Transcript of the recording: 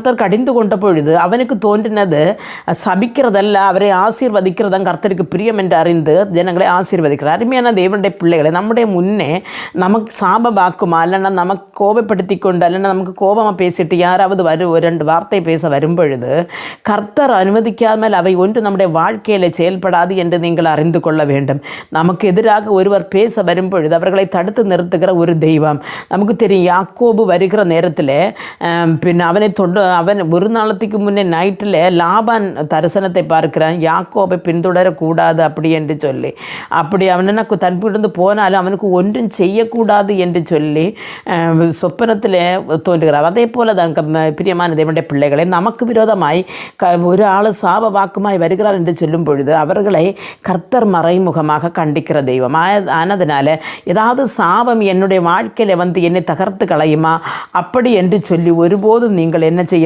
கர்த்தர் கடிந்து கொண்ட பொழுது அவனுக்கு தோன்றினது சபிக்கிறதல்ல அவரை ஆசீர்வதிக்கிறதும் கர்த்தருக்கு பிரியம் என்று அறிந்து ஜனங்களை ஆசீர்வதிக்கிறார். அருமையான தேவனுடைய பிள்ளைகளை நம்முடைய முன்னே நமக்கு சாபமாக்குமா இல்லைன்னா நமக்கு கோபப்படுத்தி கொண்டு இல்லைன்னா நமக்கு கோபமாக பேசிட்டு யாராவது வரும் ஒரு ரெண்டு வார்த்தை பேச வரும்பொழுது கர்த்தர் அனுமதிக்காமல் அவை ஒன்று நம்முடைய வாழ்க்கையில் செயல்படாது என்று நீங்கள் அறிந்து கொள்ள வேண்டும். நமக்கு எதிராக ஒருவர் பேச வரும்பொழுது அவர்களை தடுத்து நிறுத்துகிற ஒரு தெய்வம். நமக்கு தெரியும் யாக்கோபு வருகிற நேரத்தில் பின் அவனை தொட அவன் ஒரு நாளத்துக்கு முன்னே நைட்டில் லாபான் தரிசனத்தை பார்க்கிறான். யாக்கோபை பின்தொடரக்கூடாது அப்படி என்று சொல்லி. அப்படி அவனை தன்பிலிருந்து போனாலும் அவனுக்கு ஒன்றும் செய்யக்கூடாது என்று சொல்லி சொப்பனத்தில் தோன்றுகிறார். அதே போல தான் பிரியமான தேவனுடைய பிள்ளைகளை நமக்கு விரோதமாய் க ஒரு ஆள் சாப வாக்குமாய் வருகிறார் என்று சொல்லும் பொழுது அவர்களை கர்த்தர் மறைமுகமாக கண்டிக்கிற தெய்வம். ஆனதுனால ஏதாவது சாபம் என்னுடைய வாழ்க்கையில் வந்து என்னை தகர்த்து களையுமா? அப்படி என்று சொல்லி ஒருபோதும் நீங்கள் என்ன செய்ய